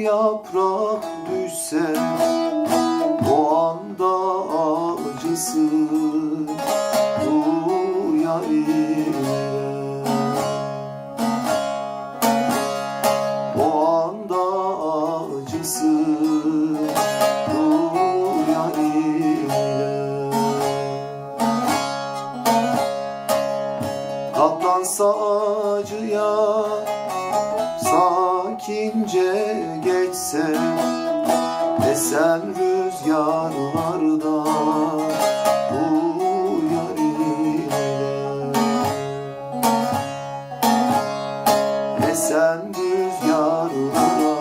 yaprak düşse O anda acısı duyar O anda acısı duyar Katlansa acıya Esen rüzgarlarda Uyar ile Esen rüzgarlara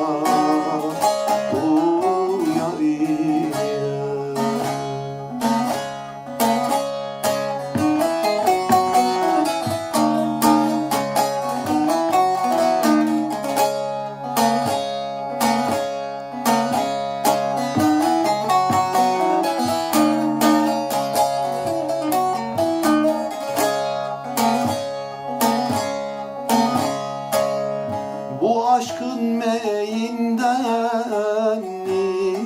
Bu aşkın meyinden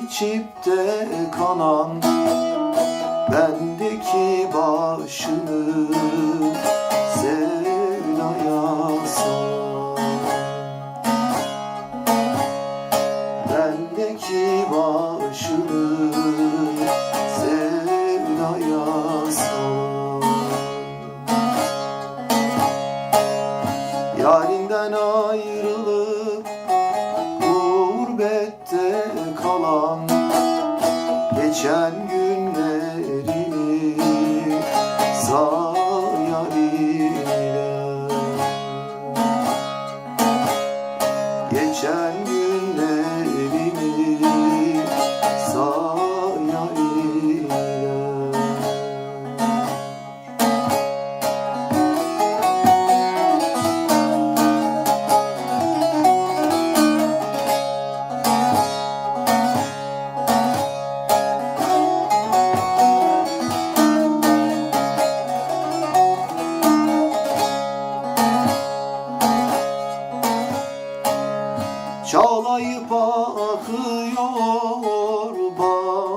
içip de kanan Bendeki başını Sevdaya Bendeki başını Ayrılıp gurbette kalan Geçen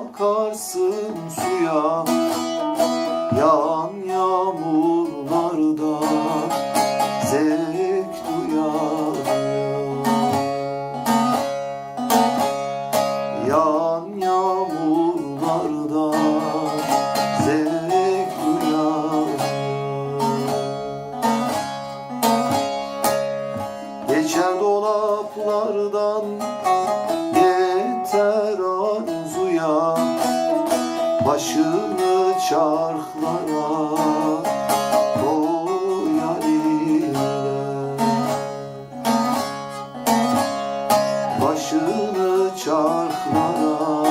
bakarsın suya Başını çarklara Başını çarklara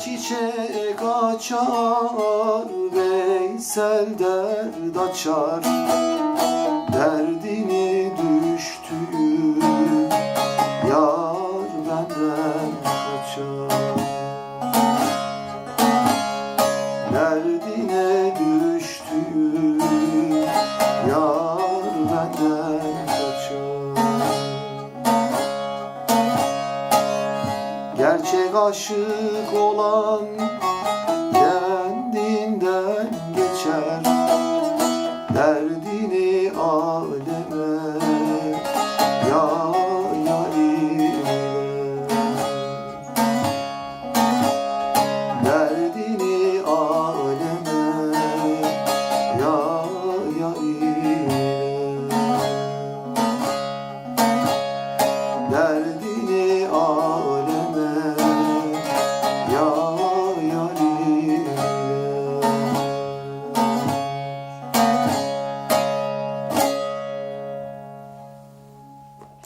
çiçek açar Veysel derd açar. Derdini düştüğü aşık olan kendinden geçer